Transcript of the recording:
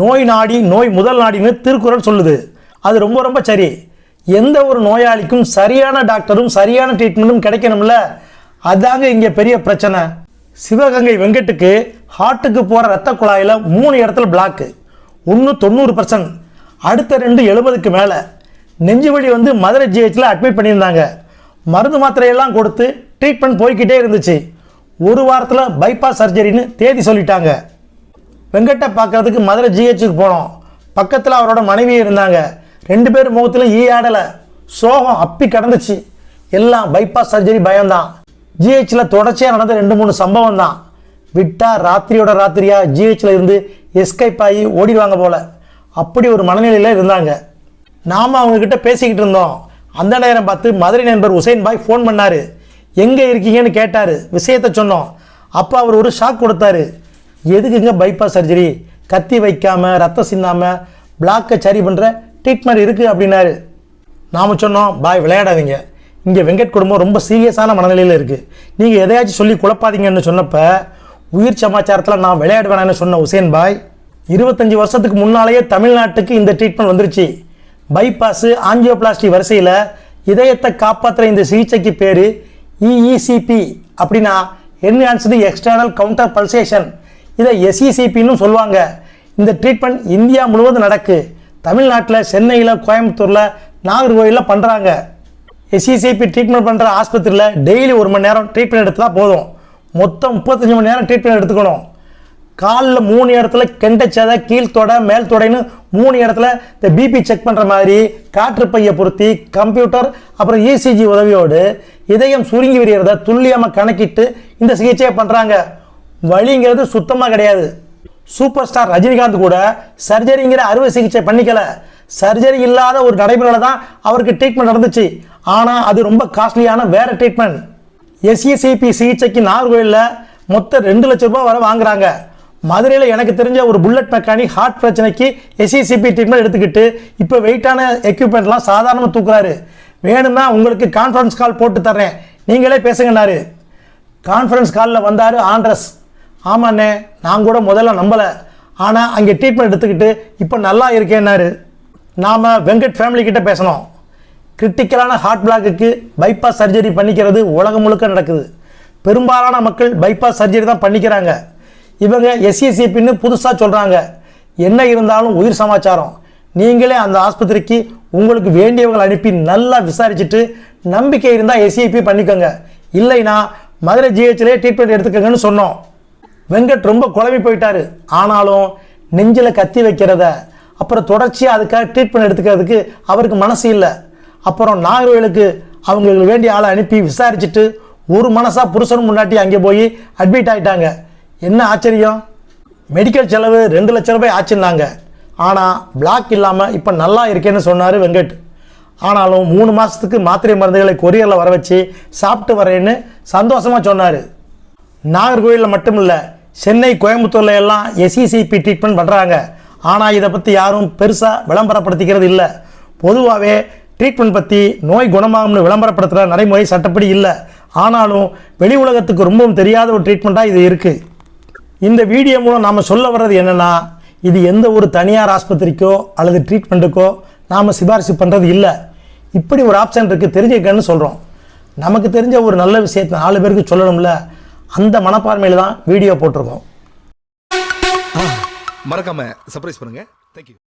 நோய் நாடி நோய் முதல் நாடின்னு திருக்குறள் சொல்லுது. அது ரொம்ப ரொம்ப சரி. எந்த ஒரு நோயாளிக்கும் சரியான டாக்டரும் சரியான ட்ரீட்மெண்ட்டும் கிடைக்கணும்ல? அதாங்க இங்கே பெரிய பிரச்சனை. சிவகங்கை வெங்கட்டுக்கு ஹார்ட்டுக்கு போகிற ரத்த குழாயில் மூணு இடத்துல பிளாக்கு ஒன்று தொண்ணூறு பர்சன்ட் அடுத்த ரெண்டு எழுபதுக்கு மேலே. நெஞ்சு வழி வந்து மதுரை ஜிஹெச்சில் அட்மிட் பண்ணியிருந்தாங்க. மருந்து மாத்திரையெல்லாம் கொடுத்து ட்ரீட்மெண்ட் போய்க்கிட்டே இருந்துச்சு. ஒரு வாரத்தில் பைபாஸ் சர்ஜரின்னு தேதி சொல்லிட்டாங்க. வெங்கட்டை பார்க்கறதுக்கு மதுரை ஜிஹெச்சுக்கு போனோம். பக்கத்தில் அவரோட மனைவி இருந்தாங்க. ரெண்டு பேர் முகத்திலும் ஈ ஆடலை. சோகம் அப்பி கடந்துச்சு. எல்லாம் பைபாஸ் சர்ஜரி பயம்தான். ஜிஹெச்சில் தொடர்ச்சியாக நடந்த ரெண்டு மூணு சம்பவம் தான் விட்டா ராத்திரியோட ராத்திரியா ஜிஹெச்சில் இருந்து எஸ்கைப் ஆகி ஓடிடுவாங்க போல். அப்படி ஒரு மனநிலையில் இருந்தாங்க. நாம் அவங்கக்கிட்ட பேசிக்கிட்டு இருந்தோம். அந்த நேரம் பார்த்து மதுரை நண்பர் உசைன் பாய் ஃபோன் பண்ணார். எங்கே இருக்கீங்கன்னு கேட்டார். விஷயத்த சொன்னோம். அப்போ அவர் ஒரு ஷாக் கொடுத்தாரு. எதுக்குங்க பைபாஸ் சர்ஜரி கத்தி வைக்காமல் ரத்தம் சிந்தாமல் பிளாக்கை சரி பண்ணுற ட்ரீட்மெண்ட் இருக்குது அப்படின்னாரு. நாம் சொன்னோம் பாய் விளையாடாதீங்க. இங்கே வெங்கட் குடும்பம் ரொம்ப சீரியஸான மனநிலையில் இருக்குது நீங்கள் எதையாச்சும் சொல்லி குழப்பாதீங்கன்னு சொன்னப்போ உயிர் சமாச்சாரத்தில் நான் விளையாட வேணாம்னு சொன்ன உசேன் பாய் இருபத்தஞ்சி வருஷத்துக்கு முன்னாலேயே தமிழ்நாட்டுக்கு இந்த ட்ரீட்மெண்ட் வந்துருச்சு. பைபாஸு ஆஞ்சியோபிளாஸ்டி வரிசையில் இதயத்தை காப்பாற்றுற இந்த சிகிச்சைக்கு பேர் இஇசிபி அப்படின்னா என்ஹான்ஸ்டு எக்ஸ்டர்னல் கவுண்டர் பல்சேஷன் இதை எஸ்இசிபின்னு சொல்லுவாங்க. இந்த ட்ரீட்மெண்ட் இந்தியா முழுவதும் நடக்கு. தமிழ்நாட்டில் சென்னையில் கோயம்புத்தூரில் நாகர்கோயிலில் பண்ணுறாங்க எஸ்இசிபி ட்ரீட்மெண்ட் பண்ணுற ஆஸ்பத்திரியில் டெய்லி ஒரு மணி நேரம் ட்ரீட்மெண்ட் எடுத்தால் போதும். மொத்தம் முப்பத்தஞ்சு மணி நேரம் ட்ரீட்மெண்ட் எடுத்துக்கணும். காலில் மூணு இடத்துல கெண்டச்சதை கீழ்த்தொடை மேல் தொடைன்னு மூணு இடத்துல இந்த பிபி செக் பண்ணுற மாதிரி காற்று பையை பொருத்தி கம்ப்யூட்டர் அப்புறம் இசிஜி உதவியோடு இதயம் சுருங்கி விரிகிறத துல்லியமாக கணக்கிட்டு இந்த சிகிச்சையை பண்ணுறாங்க வழிங்கிறது சுத்தமாக கிடையாது. சூப்பர் ஸ்டார் ரஜினிகாந்த் கூட சர்ஜரிங்கிற அறுவை சிகிச்சை பண்ணிக்கல. சர்ஜரி இல்லாத ஒரு நடைமுறையில் தான் அவருக்கு ட்ரீட்மெண்ட் நடந்துச்சு. ஆனால் அது ரொம்ப காஸ்ட்லியான வேறு ட்ரீட்மெண்ட் எஸ்இசிபி சிகிச்சைக்கு நாகர்கோயிலில் மொத்தம் ரெண்டு லட்ச ரூபாய் வரை வாங்குறாங்க. மதுரையில் எனக்கு தெரிஞ்ச ஒரு புல்லட் மெக்கானிக் ஹார்ட் பிரச்சனைக்கு எஸ்இசிபி ட்ரீட்மெண்ட் எடுத்துக்கிட்டு இப்போ வெயிட்டான எக்யூப்மெண்ட்லாம் சாதாரணமாக தூக்குறாரு. வேணும்னா உங்களுக்கு கான்ஃபரன்ஸ் கால் போட்டு தர்றேன். நீங்களே பேசுங்கன்னாரு. கான்ஃபரன்ஸ் காலில் வந்தார் ஆண்ட்ரஸ். ஆமாண்ணே நான் கூட முதல்ல நம்பலை. ஆனால் அங்கே ட்ரீட்மெண்ட் எடுத்துக்கிட்டு இப்போ நல்லா இருக்கேன்னாரு. நாம் வெங்கட் ஃபேமிலி கிட்ட பேசணும். கிரிட்டிக்கலான ஹார்ட் பிளாக்குக்கு பைபாஸ் சர்ஜரி பண்ணிக்கிறது உலகம் முழுக்க நடக்குது. பெரும்பாலான மக்கள் பைபாஸ் சர்ஜரி தான் பண்ணிக்கிறாங்க. இவங்க எஸ்இசிபின்னு புதுசாக சொல்கிறாங்க என்ன இருந்தாலும் உயிர் சமாச்சாரம். நீங்களே அந்த ஆஸ்பத்திரிக்கு உங்களுக்கு வேண்டியவங்களை அனுப்பி நல்லா விசாரிச்சுட்டு நம்பிக்கை இருந்தால் எஸ்சிஐபி பண்ணிக்கோங்க. இல்லைனா மதுரை ஜிஹெச்லேயே ட்ரீட்மெண்ட் எடுத்துக்கங்கன்னு சொன்னோம். வெங்கட் ரொம்ப குழம்பி போயிட்டாரு. ஆனாலும் நெஞ்சில் கத்தி வைக்கிறத அப்புறம் தொடர்ச்சியாக அதுக்காக ட்ரீட்மெண்ட் எடுத்துக்கிறதுக்கு அவருக்கு மனசு இல்லை. அப்புறம் நாகர்கோயிலுக்கு அவங்களுக்கு வேண்டிய ஆளை அனுப்பி விசாரிச்சுட்டு ஒரு மனசாக புருஷன் முன்னாடி அங்கே போய் அட்மிட் ஆகிட்டாங்க என்ன ஆச்சரியம்? மெடிக்கல் செலவு ரெண்டு லட்ச ரூபாய் ஆச்சுன்னாங்க. ஆனால் பிளாக் இல்லாமல் இப்போ நல்லா இருக்கேன்னு சொன்னார் வெங்கட். ஆனாலும் மூணு மாதத்துக்கு மாத்திரை மருந்துகளை கொரியரில் வர வச்சு சாப்பிட்டு வரேன்னு சந்தோஷமாக சொன்னார். நாகர்கோயிலில் மட்டும் இல்லை சென்னை கோயம்புத்தூர்ல எல்லாம் எஸ்இசிபி ட்ரீட்மெண்ட் பண்ணுறாங்க ஆனால் இதை பற்றி யாரும் பெருசாக விளம்பரப்படுத்திக்கிறது இல்லை. பொதுவாகவே ட்ரீட்மெண்ட் பற்றி நோய் குணமாகும்னு விளம்பரப்படுத்துகிற நடைமுறை சட்டப்படி இல்லை. ஆனாலும் வெளி உலகத்துக்கு ரொம்பவும் தெரியாத ஒரு ட்ரீட்மெண்ட்டாக இது இருக்குது இந்த வீடியோ மூலம் நாம் சொல்ல வர்றது என்னென்னா இது எந்த ஒரு தனியார் ஆஸ்பத்திரிக்கோ அல்லது ட்ரீட்மெண்ட்டுக்கோ நாம் சிபாரிசு பண்ணுறது இல்லை. இப்படி ஒரு ஆப்ஷன் இருக்குது தெரிஞ்சுக்கன்னு சொல்கிறோம் நமக்கு தெரிஞ்ச ஒரு நல்ல விஷயத்தை நாலு பேருக்கு சொல்லணும்ல. அந்த மனப்பான்மையில் தான் வீடியோ போட்டிருக்கோம். மறக்காம சர்ப்ரைஸ் பண்ணுங்க. தேங்க்யூ